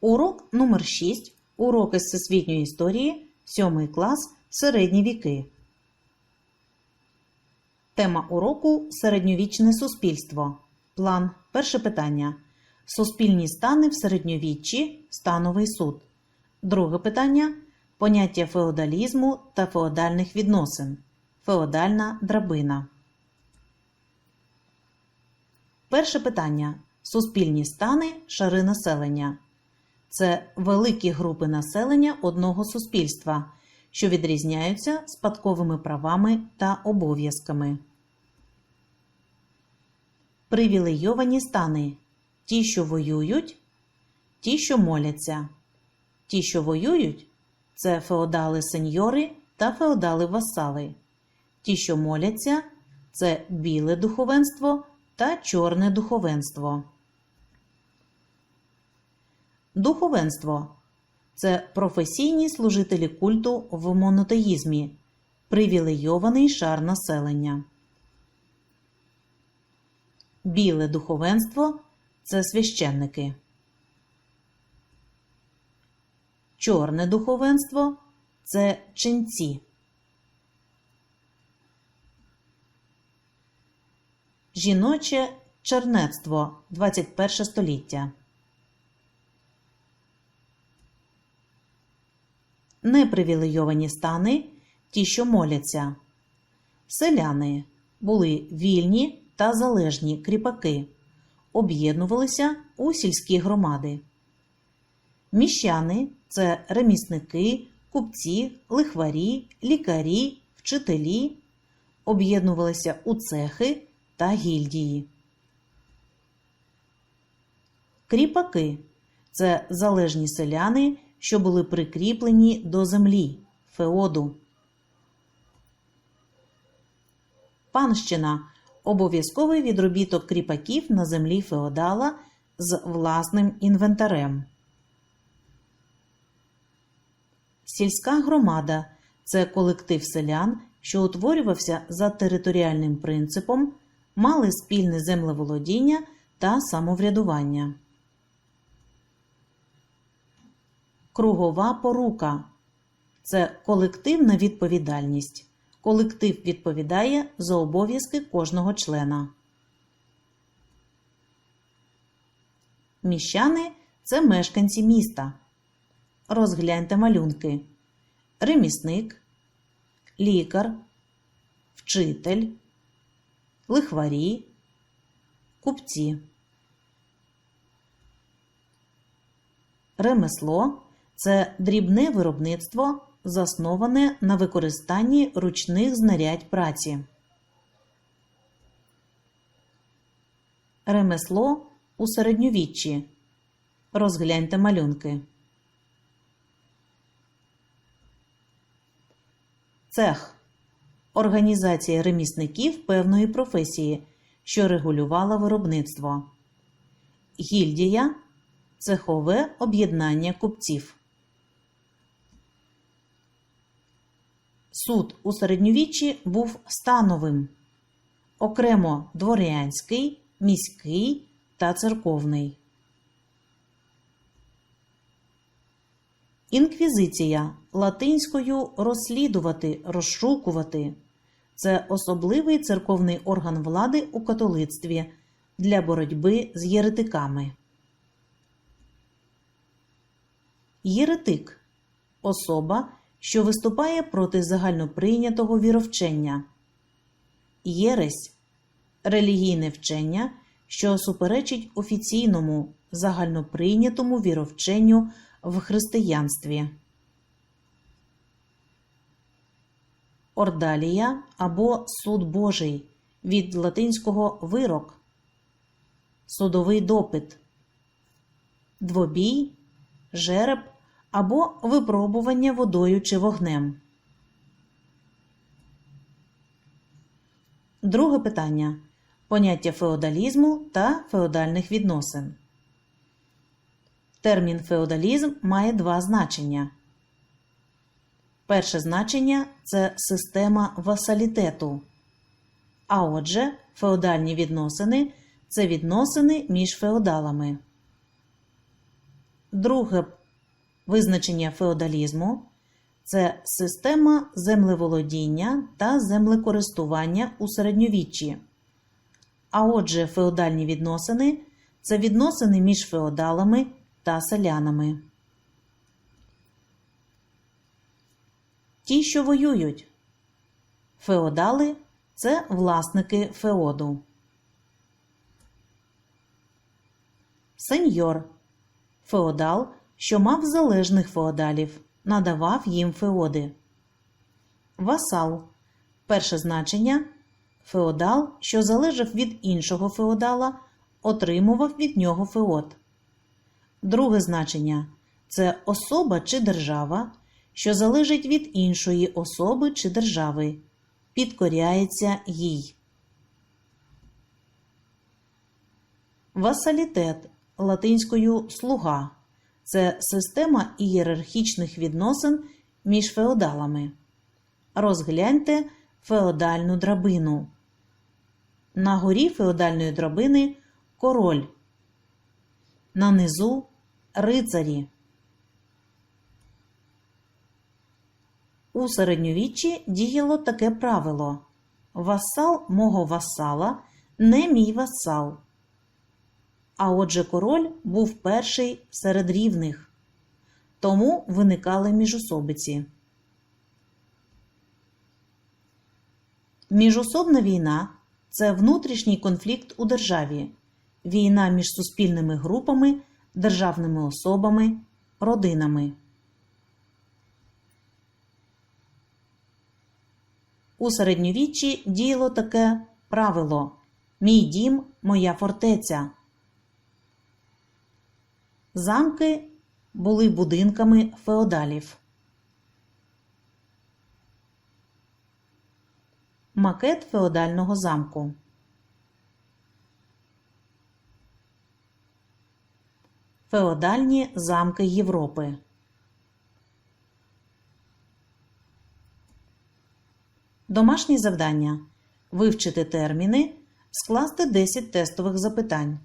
Урок номер 6. Уроки з всесвітньої історії. 7 клас. Середні віки. Тема уроку середньовічне суспільство. План. Перше питання. Суспільні стани в середньовіччі. Становий суд. Друге питання. Поняття феодалізму та феодальних відносин. Феодальна драбина. Перше питання. Суспільні стани, шари населення. Це великі групи населення одного суспільства, що відрізняються спадковими правами та обов'язками. Привілейовані стани ті, що воюють, ті, що моляться. Ті, що воюють, це феодали-сеньори та феодали-васали. Ті, що моляться, це біле духовенство та чорне духовенство. Духовенство це професійні служителі культу в монотеїзмі, привілейований шар населення. Біле духовенство це священники. Чорне духовенство це ченці. Жіноче чернецтво 21 століття. Непривілейовані стани ті, що моляться. Селяни були вільні та залежні кріпаки, об'єднувалися у сільські громади. Міщани це ремісники, купці, лихварі, лікарі, вчителі, об'єднувалися у цехи та гільдії. Кріпаки це залежні селяни, що були прикріплені до землі, феоду. Панщина обов'язковий відробіток кріпаків на землі феодала з власним інвентарем. Сільська громада це колектив селян, що утворювався за територіальним принципом, мали спільне землеволодіння та самоврядування. Кругова порука це колективна відповідальність. Колектив відповідає за обов'язки кожного члена. Міщани це мешканці міста. Розгляньте малюнки. Ремісник, лікар, вчитель, лихварі, купці. Ремесло це дрібне виробництво, засноване на використанні ручних знарядь праці. Ремесло у середньовіччі. Розгляньте малюнки. Цех організація ремісників певної професії, що регулювала виробництво. Гільдія цехове об'єднання купців. Суд у середньовіччі був становим, окремо дворянський, міський та церковний. Інквізиція латинською розслідувати, розшукувати це особливий церковний орган влади у католицтві для боротьби з єретиками. Єретик особа, що виступає проти загальноприйнятого віровчення. Єресь релігійне вчення, що суперечить офіційному загальноприйнятому віровченню в християнстві. Ордалія або суд Божий від латинського вирок, судовий допит, двобій, жереб або випробування водою чи вогнем. Друге питання. Поняття феодалізму та феодальних відносин. Термін феодалізм має два значення. Перше значення це система васалітету. А отже, феодальні відносини це відносини між феодалами. Друге визначення феодалізму це система землеволодіння та землекористування у середньовіччі. А отже, феодальні відносини це відносини між феодалами та селянами. Ті, що воюють. Феодали це власники феоду. Сеньор феодал, що мав залежних феодалів, надавав їм феоди. Васал перше значення феодал, що залежав від іншого феодала, отримував від нього феод. Друге значення це особа чи держава, що залежить від іншої особи чи держави, підкоряється їй. Васалітет латинською слуга це система ієрархічних відносин між феодалами. Розгляньте феодальну драбину. На горі феодальної драбини король. На низу рицарі. У середньовіччі діяло таке правило: васал мого васала не мій васал. А отже, король був перший серед рівних, тому виникали міжособиці. Міжособна війна це внутрішній конфлікт у державі, війна між суспільними групами, державними особами, родинами. У середньовіччі діяло таке правило Мій дім, моя фортеця. Замки були будинками феодалів. Макет феодального замку. Феодальні замки Європи. Домашні завдання. Вивчити терміни. Скласти 10 тестових запитань.